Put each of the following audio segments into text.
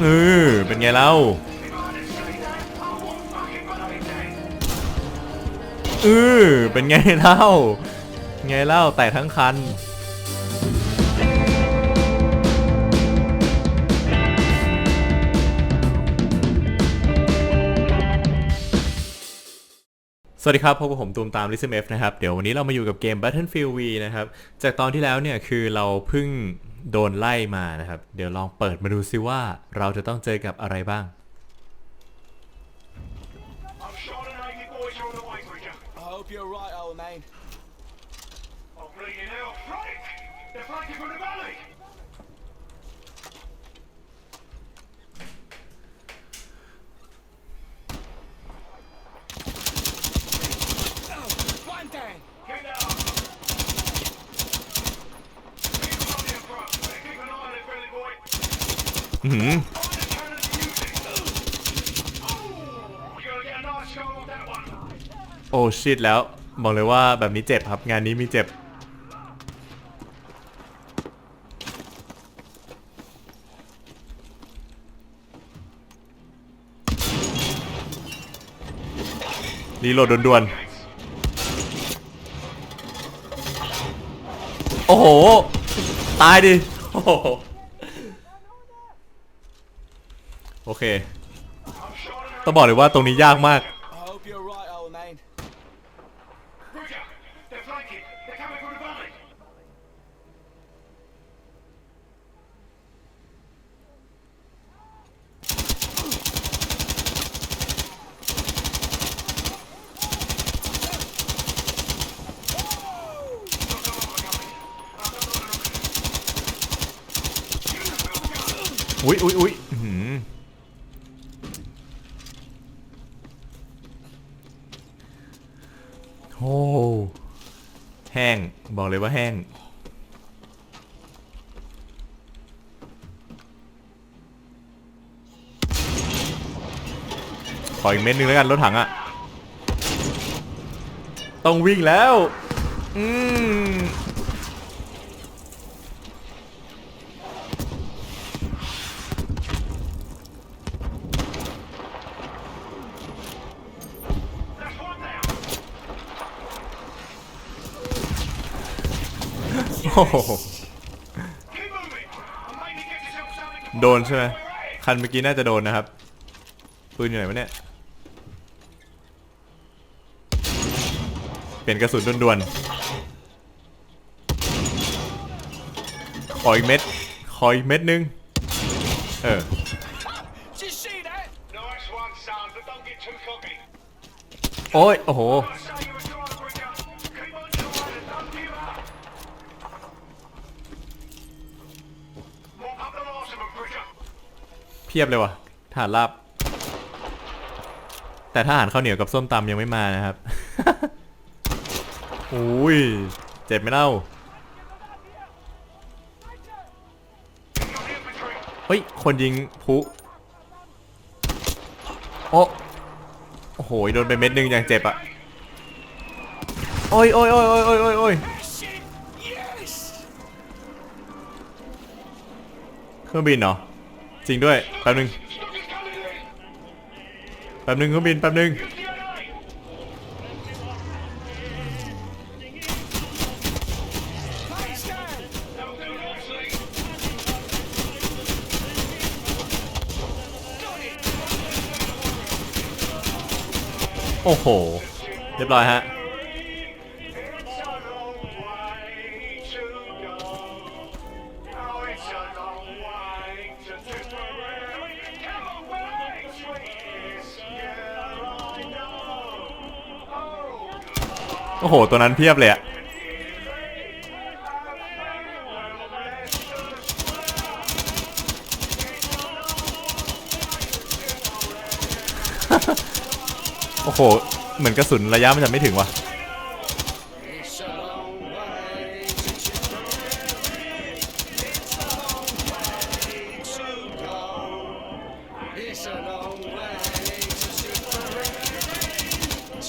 เออเป็นไงเล่าเออเป็นไงเล่า ไงเล่าแต่ทั้งคัน วัสดีครับ พบกับผมตูมตาม l i s m f นะครับ เดี๋ยววันนี้เรามาอยู่กับเกม Battlefield V นะครับ จากตอนที่แล้วเนี่ยคือเราเพิ่งโดนไล่มานะครับ เดี๋ยวลองเปิดมาดูซิว่าเราจะต้องเจอกับอะไรบ้าง I'm shot and Navy boys are on the way, Bridger. I hope you're right, old man. I'm bleeding out. Frank! They're flanking from the valley! Dang. โอ้ชิดแล้ว บอกเลยว่าแบบนี้เจ็บครับ งานนี้มีเจ็บ รีโหลดด่วนๆ โอ้โห ตายดิ โอ้โห โอเค ต้องบอกเลยว่าตรงนี้ยากมาก I hope you're right, old man. Bridger! They're flanking. They're coming from the valley. Use the wheel gun. อุ๊ยอุ๊ยอุ๊ยโอ้แห้ง บอกเลยว่าแห้ง ขออีกเม็ดนึงแล้วกันรถถังอะต้องวิ่งแล้ว อืม โอ้โหโดนใช่ไหมคันเมื่อกี้น่าจะโดนนะครับปืนอยู่ไหนวะเนี่ยเปลี่ยนกระสุนด่วนๆขออีกเม็ดขออีกเม็ดนึงเออโอ้ยโอ้โห พียบเลยว่ะทหารลาบ แต่ทหารข้าวเหนียวกับส้มตำยังไม่มานะครับอุ้ยเจ็บไหมเล่าเฮ้ย คนยิงพลุโอ้โอ้โหโดนไปเม็ดนึงอย่างเจ็บอะโอ้ยโอ้ยโอ้ยโอ้ยโอ้ยโอ้ยโอ้ยเครื่องบินเหรอ จริงด้วยแป๊บนึงแป๊บนึงเครื่องบินแป๊บนึงโอ้โห เรียบร้อยฮะ โอ้โห ตัวนั้นเพียบเลยอะโอ้โห เหมือนกระสุนระยะมันจะไม่ถึงวะ โ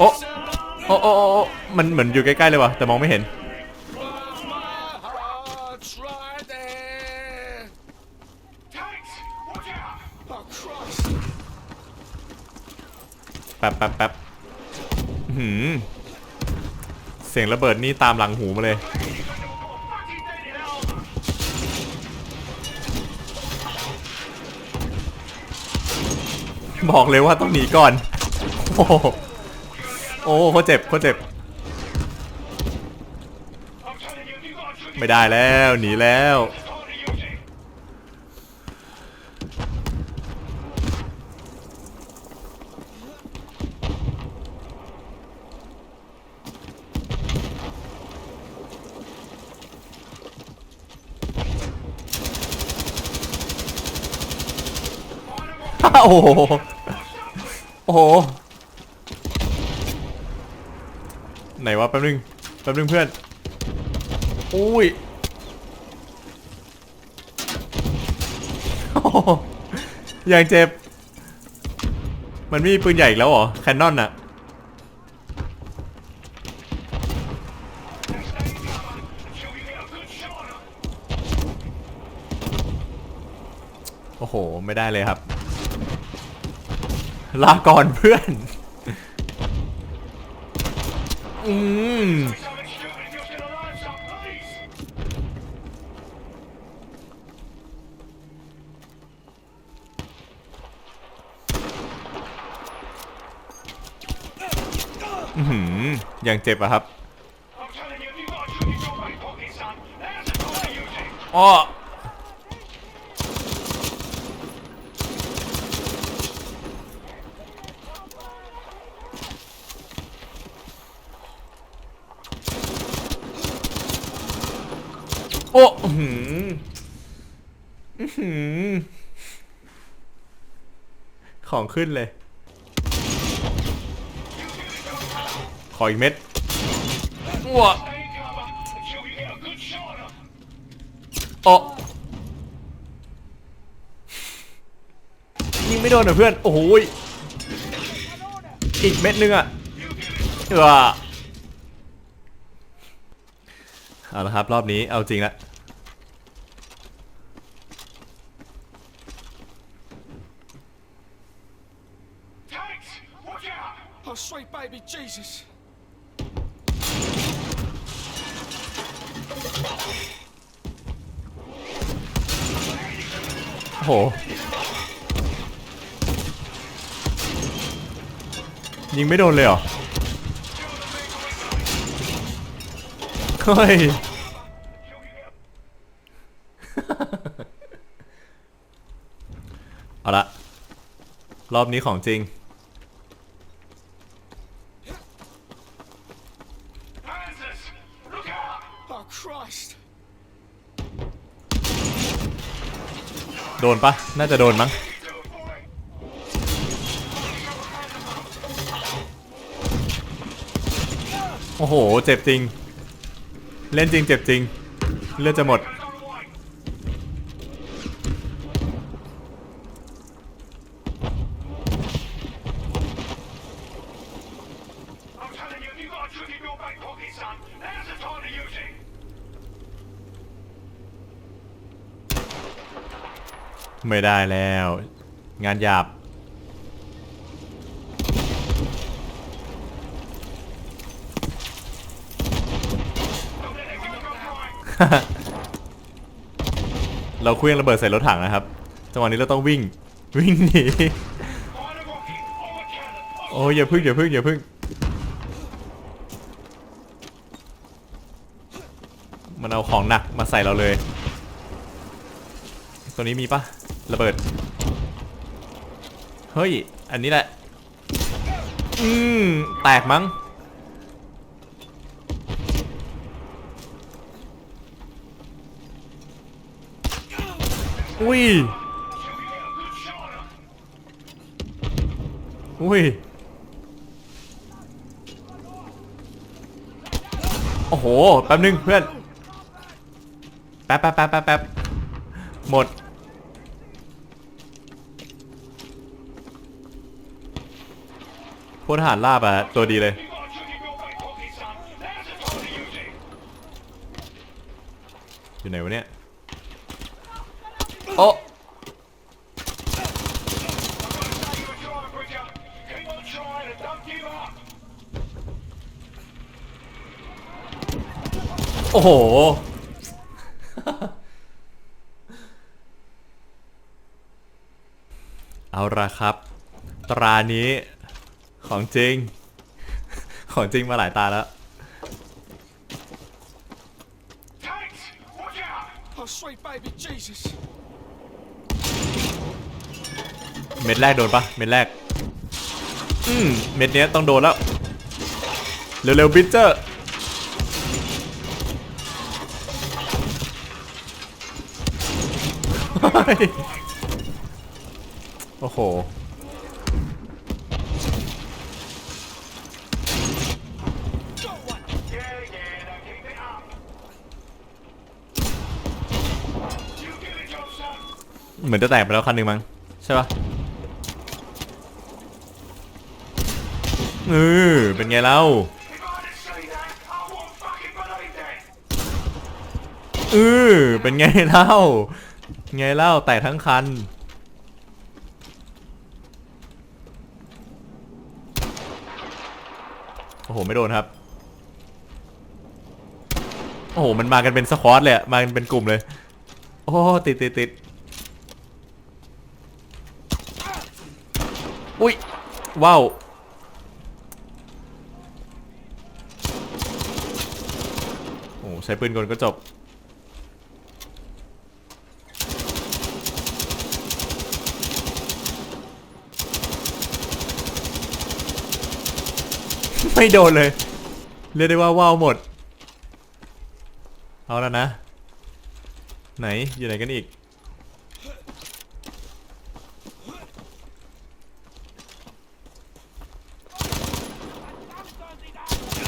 อ้โอ้โอ้โอ้มันเหมือนอยู่ใกล้ๆเลยวะแต่มองไม่เห็น แป๊บแป๊บแป๊บหืม เสียงระเบิดนี่ตามหลังหูมาเลย บอกเลยว่าต้องหนีก่อน โอ้โหโอ้เขาเจ็บเขาเจ็บ ไม่ได้แล้วหนีแล้ว โอ้โห โอ้โห ไหนวะแป๊บนึง แป๊บนึงเพื่อน อุ้ยโอ้โหยังเจ็บ มันมีปืนใหญ่อีกแล้วเหรอ แคนนอนอะโอ้โห ไม่ได้เลยครับ ลาก่อนเพื่อน อืมอย่างเจ็บอะครับ อ้อ โอ้อื้อหืออื้อหือของขึ้นเลย ขออีกเม็ดว้า Stay in cover until you get a good shot on 'em. โอ้ยิงไม่โดนเหรอเพื่อน โอ้โหยอีกเม็ดนึงอะเออ เอาละครับรอบนี้เอาจริงละ Tanks! Watch out! Oh, sweet baby Jesus. โอ้โห ยิงไม่โดนเลยเหรอ เฮ้ย เอาละ รอบนี้ของจริง Panzers! Look out! Oh, Christ. โดนปะ น่าจะโดนมั้ง Do it for it! โอ้โห เจ็บจริง เล่นจริงเจ็บจริง เลือดจะหมด ไม่ได้แล้ว งานหยาบ เราเคลื่องระเบิดใส่รถถังนะครับ จังหวะนี้เราต้องวิ่ง วิ่งหนี โอ้ยอย่าพึ่งอย่าพึ่งอย่าพึ่ง มันเอาของหนักมาใส่เราเลย ตัวนี้มีปะระเบิด เฮ้ย อันนี้แหละ อืม แตกมั้ง อุ้ย อุ้ย โอ้โห แป๊บนึงเพื่อนแป๊บแป๊บแป๊บแป๊บหมด พลทหารลาบอะตัวดีเลย อยู่ไหนวะเนี่ย give up. โอ้โห เอาละครับ ตรานี้ของจริง ของจริงมาหลายตาแล้ว Tanks! Watch out! Oh, sweet baby Jesus. เม็ดแรกโดนปะเม็ดแรก อืมเม็ดเนี้ยต้องโดนแล้ว เร็วๆบิทเจอร์โอ้โห เหมือนจะแตกไปแล้วคันหนึ่งมั้งใช่ปะ เออเป็นไงเล่าเออเป็นไงเล่า ไงเล่าแตกทั้งคัน โอ้โห ไม่โดนครับ โอ้โห มันมากันเป็นสควอตเลยมากันเป็นกลุ่มเลย โอ้ ติดติดติดอุ้ยว้าว โอ้ ใช้ปืนกลก็จบ ไม่โดนเลย เรียกได้ว่าว้าวหมด เอาแล้วนะ ไหนอยู่ไหนกันอีก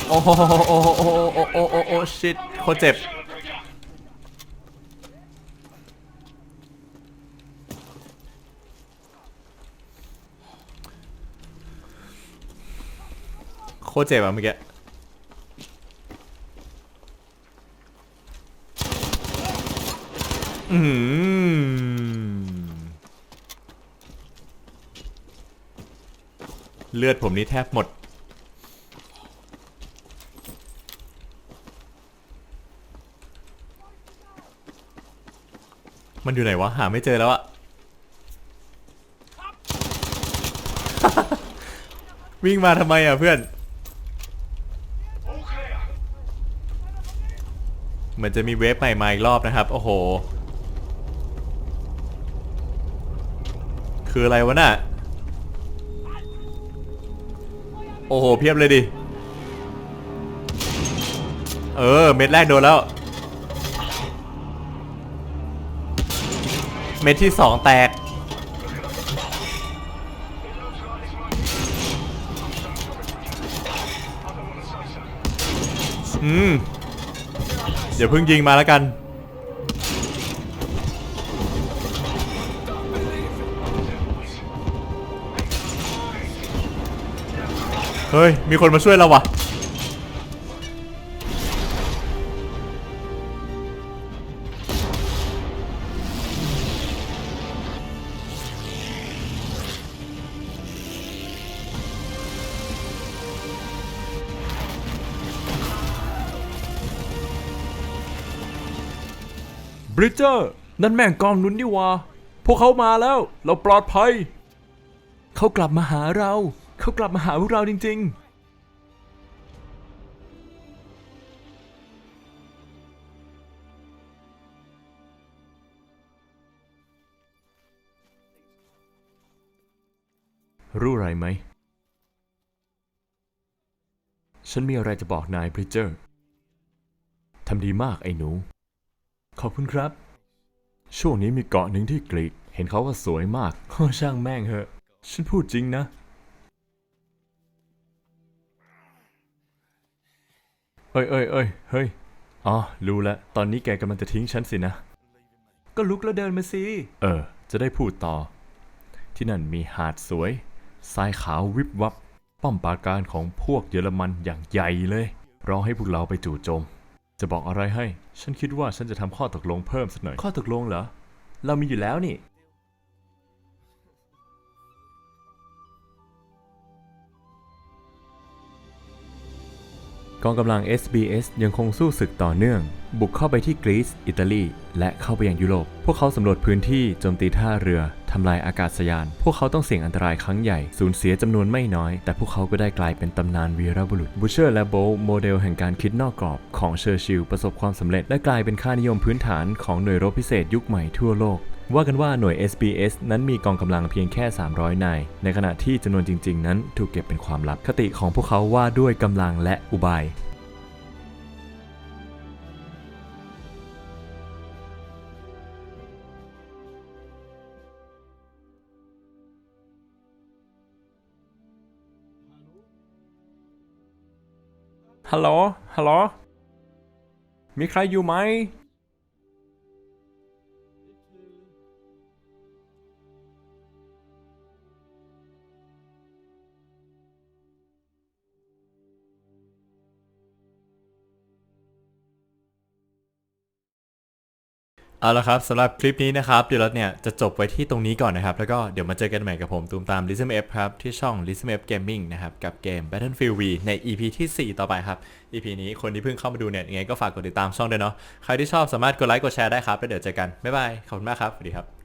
โอ้โหโอ้โหโอ้โหโอ้โหโอ้โหโอ้ชิตโคตรเจ็บ โคตรเจ็บอะเมื่อกี้อือหือเลือดผมนี่แทบหมด มันอยู่ไหนวะ หาไม่เจอแล้วอะวิ่งมาทำไมอะเพื่อน All clear. เหมือนจะมีเวฟใหม่มาอีกรอบนะครับ โอ้โห คืออะไรวะน่ะ โอ้โห เพียบเลยดิ เออ เม็ดแรกโดนแล้ว เม็ดที่สองแตก อืม เดี๋ยวเพิ่งยิงมาแล้วกัน เฮ้ย มีคนมาช่วยเราวะ บริเจอร์นั่นแม่งกองนุนนี่วะพวกเขามาแล้ว เราปลอดภัย เขากลับมาหาเรา เขากลับมาหาพวกเราจริง ๆรู้อะไรไหม ฉันมีอะไรจะบอกนายบริเจอร์ ทำดีมากไอ้หนู ขอบคุณครับ ช่วงนี้มีเกาะหนึ่งที่กรีก เห็นเขาว่าสวยมากโอ้ช่างแม่งเหอะ ฉันพูดจริงนะ เอ้ยเอ้ยเอ้ยเฮ้ย อ๋อ รู้แล้ว ตอนนี้แกกำลังจะทิ้งฉันสินะ ก็ลุกแล้วเดินมาสิ เออ จะได้พูดต่อ ที่นั่นมีหาดสวย ทรายขาววิบวับ ป้อมปราการของพวกเยอรมันอย่างใหญ่เลย รอให้พวกเราไปจู่โจม จะบอกอะไรให้ ฉันคิดว่าฉันจะทำข้อตกลงเพิ่มสักหน่อย ข้อตกลงเหรอ เรามีอยู่แล้วนี่ กองกำลัง SBS ยังคงสู้ศึกต่อเนื่องบุกเข้าไปที่กรีซ อิตาลี และเข้าไปยังยุโรป พวกเขาสำรวจพื้นที่โจมตีท่าเรือทำลายอากาศยาน พวกเขาต้องเสี่ยงอันตรายครั้งใหญ่ สูญเสียจำนวนไม่น้อย แต่พวกเขาก็ได้กลายเป็นตำนานวีรบุรุษ บูเชอร์และโบลโมเดลแห่งการคิดนอกกรอบของเชอร์ชิลประสบความสำเร็จ และกลายเป็นค่านิยมพื้นฐานของหน่วยรบพิเศษยุคใหม่ทั่วโลกว่ากันว่าหน่วย SBS นั้นมีกองกำลังเพียงแค่ 300 นาย ในขณะที่จำนวนจริง ๆ นั้นถูกเก็บเป็นความลับ คติของพวกเขาว่าด้วยกำลังและอุบาย ฮัลโหล ฮัลโหล มีใครอยู่ไหม เอาละครับสำหรับคลิปนี้นะครับเดี๋ยวเราเนี่ยจะจบไว้ที่ตรงนี้ก่อนนะครับ แล้วก็เดี๋ยวมาเจอกันใหม่กับผมตูมตาม l i s m F ครับ ที่ช่อง l i s m F Gaming นะครับ กับเกม Battlefield V ใน EP ที่ 4 ต่อไปครับ EP นี้คนที่เพิ่งเข้ามาดูเนี่ยยังไงก็ฝากกดติดตามช่องด้วยเนาะใครที่ชอบสามารถกดไลค์กดแชร์ได้ครับแล้วเดี๋ยวเจอกันบ๊ายบายขอบคุณมากครับสวัสดีครับ